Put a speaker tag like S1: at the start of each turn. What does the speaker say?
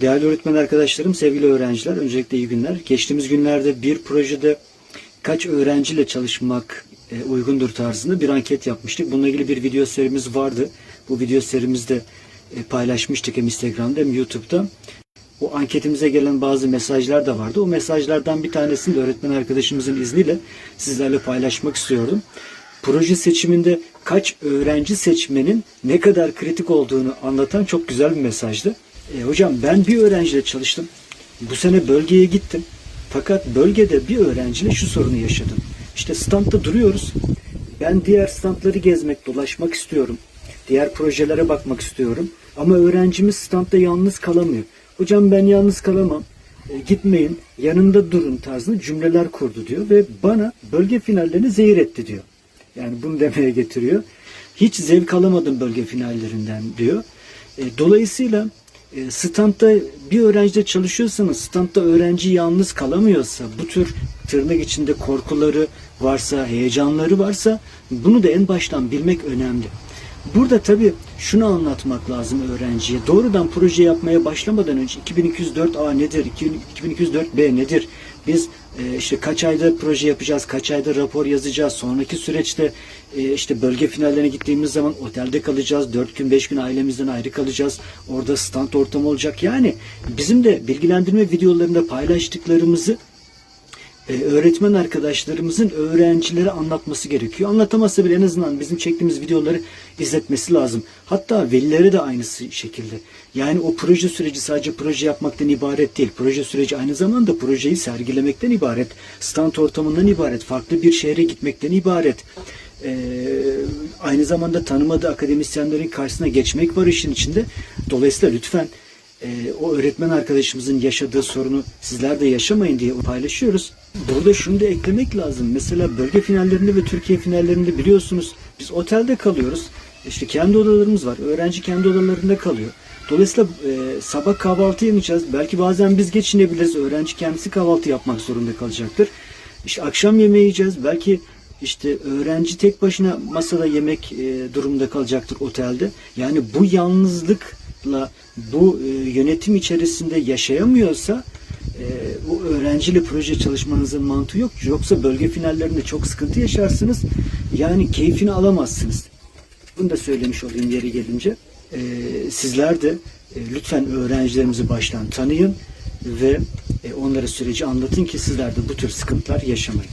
S1: Değerli öğretmen arkadaşlarım, sevgili öğrenciler, öncelikle iyi günler. Geçtiğimiz günlerde bir projede kaç öğrenciyle çalışmak e, uygundur tarzında bir anket yapmıştık. Bununla ilgili bir video serimiz vardı. Bu video serimizde e, paylaşmıştık hem Instagram'da hem YouTube'da. O anketimize gelen bazı mesajlar da vardı. O mesajlardan bir tanesini de öğretmen arkadaşımızın izniyle sizlerle paylaşmak istiyordum. Proje seçiminde kaç öğrenci seçmenin ne kadar kritik olduğunu anlatan çok güzel bir mesajdı. E, hocam ben bir öğrenciyle çalıştım. Bu sene bölgeye gittim. Fakat bölgede bir öğrenciyle şu sorunu yaşadım. İşte standta duruyoruz. Ben diğer standları gezmek, dolaşmak istiyorum. Diğer projelere bakmak istiyorum. Ama öğrencimiz standta yalnız kalamıyor. Hocam ben yalnız kalamam. E, gitmeyin, yanında durun tarzında cümleler kurdu diyor ve bana bölge finallerini zehir etti diyor. Yani bunu demeye getiriyor. Hiç zevk alamadım bölge finallerinden diyor. E, dolayısıyla e, standta bir öğrencide çalışıyorsanız standta öğrenci yalnız kalamıyorsa bu tür tırnak içinde korkuları varsa, heyecanları varsa bunu da en baştan bilmek önemli. Burada tabii şunu anlatmak lazım öğrenciye. Doğrudan proje yapmaya başlamadan önce 2204A nedir, 2204B nedir? Biz işte kaç ayda proje yapacağız, kaç ayda rapor yazacağız, sonraki süreçte e, işte bölge finallerine gittiğimiz zaman otelde kalacağız, 4 gün 5 gün ailemizden ayrı kalacağız, orada stand ortamı olacak. Yani bizim de bilgilendirme videolarında paylaştıklarımızı e, öğretmen arkadaşlarımızın öğrencilere anlatması gerekiyor. Anlatamazsa bile en azından bizim çektiğimiz videoları izletmesi lazım. Hatta velilere de aynı şekilde. Yani o proje süreci sadece proje yapmaktan ibaret değil. Proje süreci aynı zamanda projeyi sergilemekten ibaret. Stand ortamından ibaret. Farklı bir şehre gitmekten ibaret. Ee, aynı zamanda tanımadığı akademisyenlerin karşısına geçmek var işin içinde. Dolayısıyla lütfen e, o öğretmen arkadaşımızın yaşadığı sorunu sizler de yaşamayın diye paylaşıyoruz. Burada şunu da eklemek lazım. Mesela bölge finallerinde ve Türkiye finallerinde biliyorsunuz biz otelde kalıyoruz. İşte kendi odalarımız var. Öğrenci kendi odalarında kalıyor. Dolayısıyla e, sabah kahvaltı yemeyeceğiz. Belki bazen biz geçinebiliriz. Öğrenci kendisi kahvaltı yapmak zorunda kalacaktır. İşte akşam yemeği yiyeceğiz. Belki işte öğrenci tek başına masada yemek e, durumunda kalacaktır otelde. Yani bu yalnızlıkla bu e, yönetim içerisinde yaşayamıyorsa e, bu öğrenciyle proje çalışmanızın mantığı yok. Yoksa bölge finallerinde çok sıkıntı yaşarsınız. Yani keyfini alamazsınız. Bunu da söylemiş olayım yeri gelince. E, sizler de e, lütfen öğrencilerimizi baştan tanıyın ve e, onlara süreci anlatın ki sizler de bu tür sıkıntılar yaşamayın.